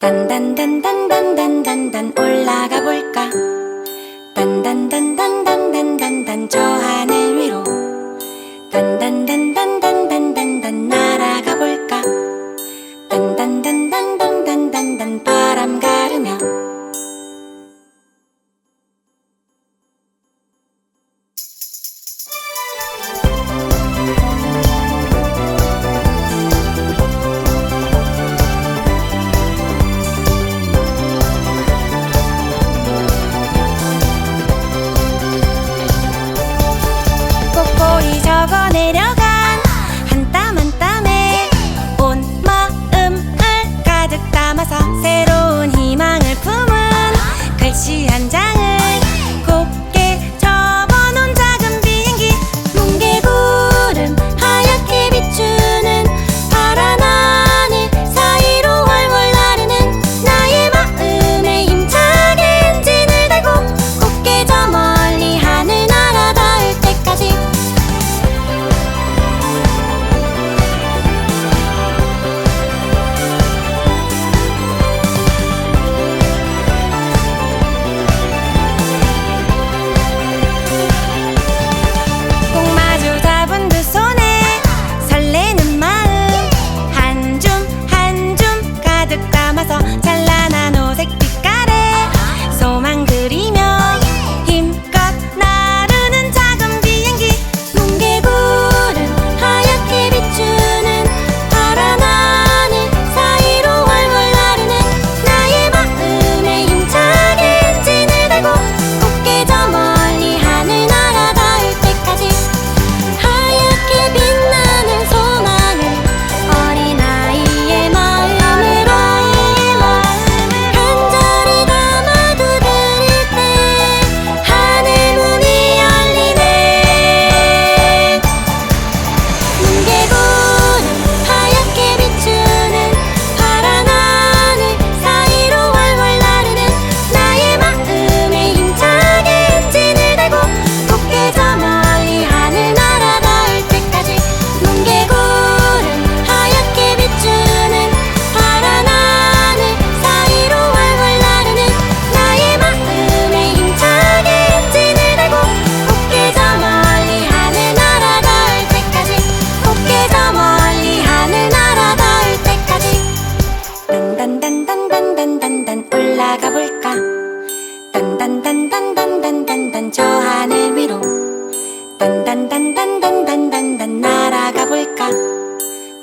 단단단단단단단단 올라가 볼까? 단단단단단단단단 저 하늘 한잔.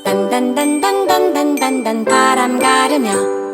단단단단단단단단 바람 가르며